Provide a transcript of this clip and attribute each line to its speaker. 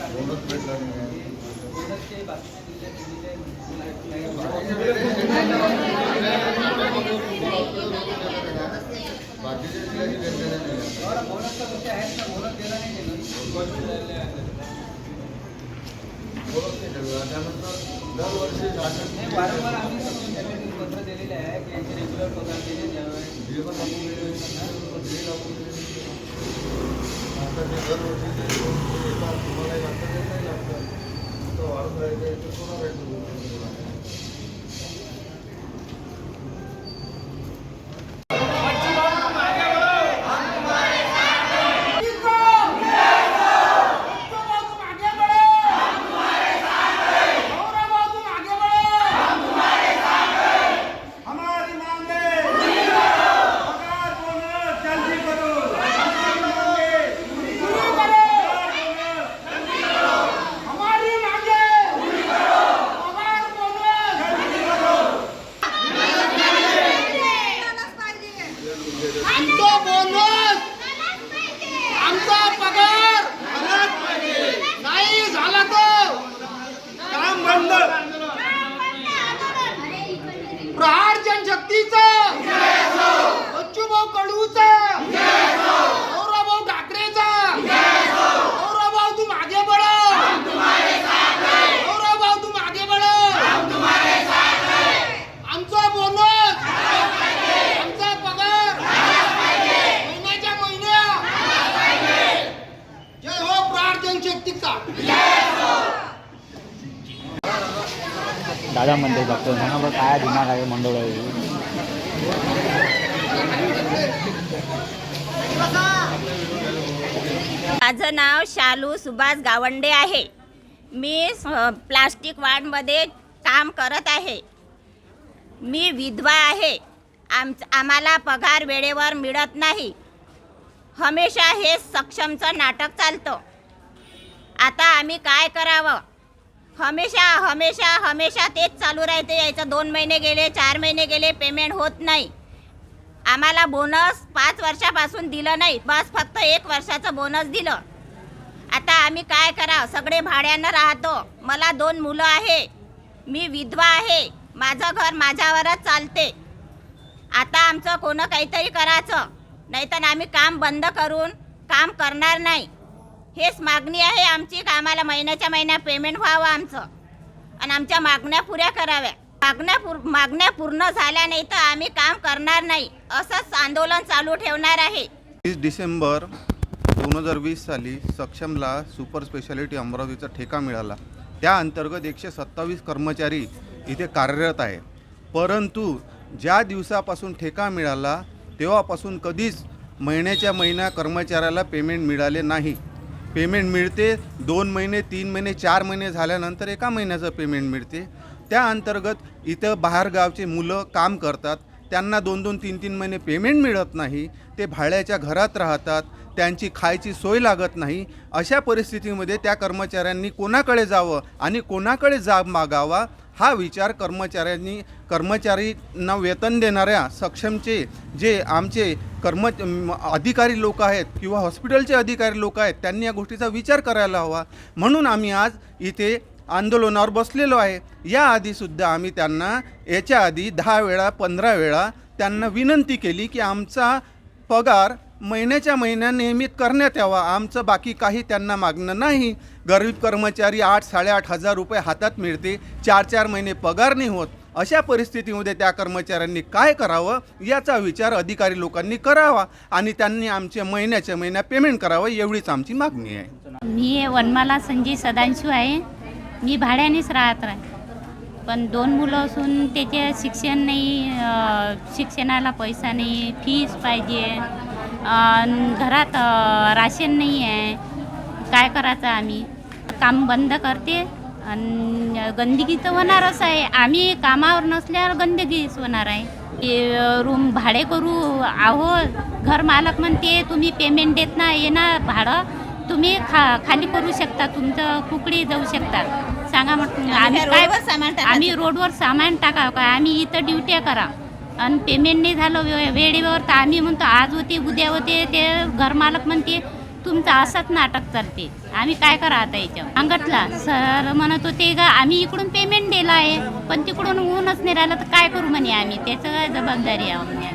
Speaker 1: Bonus भेटला नाही
Speaker 2: बोनसचे बाकीचे जिल्ह्यात दिलेले
Speaker 1: बाकीचे जिल्ह्याची भेटलेले नाही
Speaker 2: बोनसचा विषय आहेत ना बोनस दिला नाही त्यांनी
Speaker 1: बोनस नाही ठेवला त्यानंतर दरवर्षी शासन
Speaker 2: नाही वारंवार आम्ही सक्षम कमिटीने पत्र दिलेले आहे की यांचे रेग्युलर पगार दिले द्यावे
Speaker 1: जे पण आपण वेळेवर येतात, ते आपण वेळेवर आता ते दरवर्षी जे दोन रुपये येतात, तुम्हाला एक लागतं, ते नाही लागतं. तो वाढून राहायचं, याचं कोणाला राहायचं?
Speaker 3: हमारी मांगे पगार बोनस जल्दी करो हमारी मांगे पूरी करो हमारी मांगे पगार बोनस जल्दी करो आमचा बोनस आमचा पगार नाही झाला तर काम बंद प्रहार जनशक्तीचं बच्चूभाऊ कडूचं गौरवभाऊ ठाकरेचं गौरवभाऊ तुम आगे बढ़ो गौरवभाऊ तुम आगे बढ़ो आमचा बोनस आमचा पगार महिन्याच्या महिन्या जय हो प्रहार जनशक्तीचा
Speaker 4: दादा म्हणते डॉक्टर म्हणा बघ काय दिमाग आहे मंडळ?
Speaker 5: माझं नाव शालू सुभाष गावंडे आहे. मी प्लास्टिक वार्डमध्ये काम करत आहे. मी विधवा आहे. आम आम्हाला पगार वेळेवर मिळत नाही. हमेशा हे सक्षमचं नाटक चालतं. आता आम्ही काय करावं? हमेशा हमेशा हमेशा तेच चालू राहते. यायचं दोन महिने गेले चार महिने गेले पेमेंट होत नाही. आम्हाला बोनस पाच वर्षापासून दिलं नाही. बस फक्त एक वर्षाचं बोनस दिलं. आता आम्ही काय करा सगळे भाड्यानं राहतो. मला दोन मुलं आहे. मी विधवा आहे. माझं घर माझ्यावरच चालते. आता आमचं कोणं काहीतरी करायचं. नाहीतर आम्ही काम बंद करून काम करणार नाही. हेच मागणी आहे आमची का? आम्हाला महिन्याच्या महिन्या पेमेंट व्हावं आमचं. आणि आमच्या मागण्या पुऱ्या कराव्या. मागण्या पूर मागण्या पूर्ण झाल्या नाही तर आम्ही काम करणार नाही. असंच आंदोलन चालू ठेवणार आहे.
Speaker 6: तीस डिसेंबर दोन हजार वीस साली सक्षमला सुपर स्पेशालिटी अमरावतीचा ठेका मिळाला. त्या अंतर्गत एकशे सत्तावीस कर्मचारी इथे कार्यरत आहे. परंतु ज्या दिवसापासून ठेका मिळाला तेव्हापासून कधीच महिन्याच्या महिन्या कर्मचाऱ्याला पेमेंट मिळाले नाही. पेमेंट मिळते. दोन महिने तीन महिने चार महिने झाल्यानंतर एका महिन्याचं पेमेंट मिळते. त्या अंतर्गत इथं बाहेरगावचे मुलं काम करतात. त्यांना दोन दोन तीन तीन महिने पेमेंट मिळत नाही. ते भाड्याच्या घरात राहतात. त्यांची खायची सोय लागत नाही. अशा परिस्थितीमध्ये त्या कर्मचाऱ्यांनी कोणाकडे जावं आणि कोणाकडे जाब मागावा हा विचार कर्मचाऱ्यांनी कर्मचारींना वेतन देणाऱ्या सक्षमचे जे आमचे कर्म अधिकारी लोक आहेत किंवा हॉस्पिटलचे अधिकारी लोक आहेत त्यांनी या गोष्टीचा विचार करायला हवा. म्हणून आम्ही आज इथे आंदोलनावर बसलेलो आहे. याआधीसुद्धा आम्ही त्यांना याच्या आधी दहा वेळा पंधरा वेळा त्यांना विनंती केली की आमचा पगार महिन्याच्या महिन्या नियमित करण्यात यावा. आमचं बाकी काही त्यांना मागणं नाही. गरीब कर्मचारी आठ साडेआठ हजार रुपये हातात मिळते. चार चार महिने पगार नाही होत. अशा परिस्थितीमध्ये त्या कर्मचाऱ्यांनी काय करावं याचा विचार अधिकारी लोकांनी करावा आणि त्यांनी आमच्या महिन्याच्या महिन्या पेमेंट करावं एवढीच आमची मागणी आहे.
Speaker 7: मी वनमाला संजय सदांशू आहे. मी भाड्यानेच राहत राह पण दोन मुलं असून त्याचे शिक्षण नाही शिक्षणाला पैसा नाही फीज पाहिजे. घरात राशन नाही आहे काय करायचं आम्ही? काम बंद करते. आणि गंदगी तर होणारच आहे. आम्ही कामावर नसल्यावर गंदगीच होणार आहे. ते, अं, रूम भाडे करू आहो घर मालक म्हणते तुम्ही पेमेंट देत नाही येणार भाडं. तुम्ही खा खाली करू शकता. तुमचं कुकडी जाऊ शकता. सांगा म्हटलं आम्ही
Speaker 5: काय?
Speaker 7: आम्ही रोडवर सामान टाका काय आम्ही इथं ड्युट्या करा. आणि पेमेंट नाही झालं वे- वेळेवर तर आम्ही म्हणतो आज होते उद्या होते. ते घरमालक म्हणते तुमचं असंच नाटक चालते. आम्ही काय करा आता याच्यावर? अंगटला सर म्हणत होते का आम्ही इकडून पेमेंट दिला आहे पण तिकडून ऊनच नाही राहिलं तर काय करू म्हणे आम्ही? त्याचं काय जबाबदारी आहे म्हणे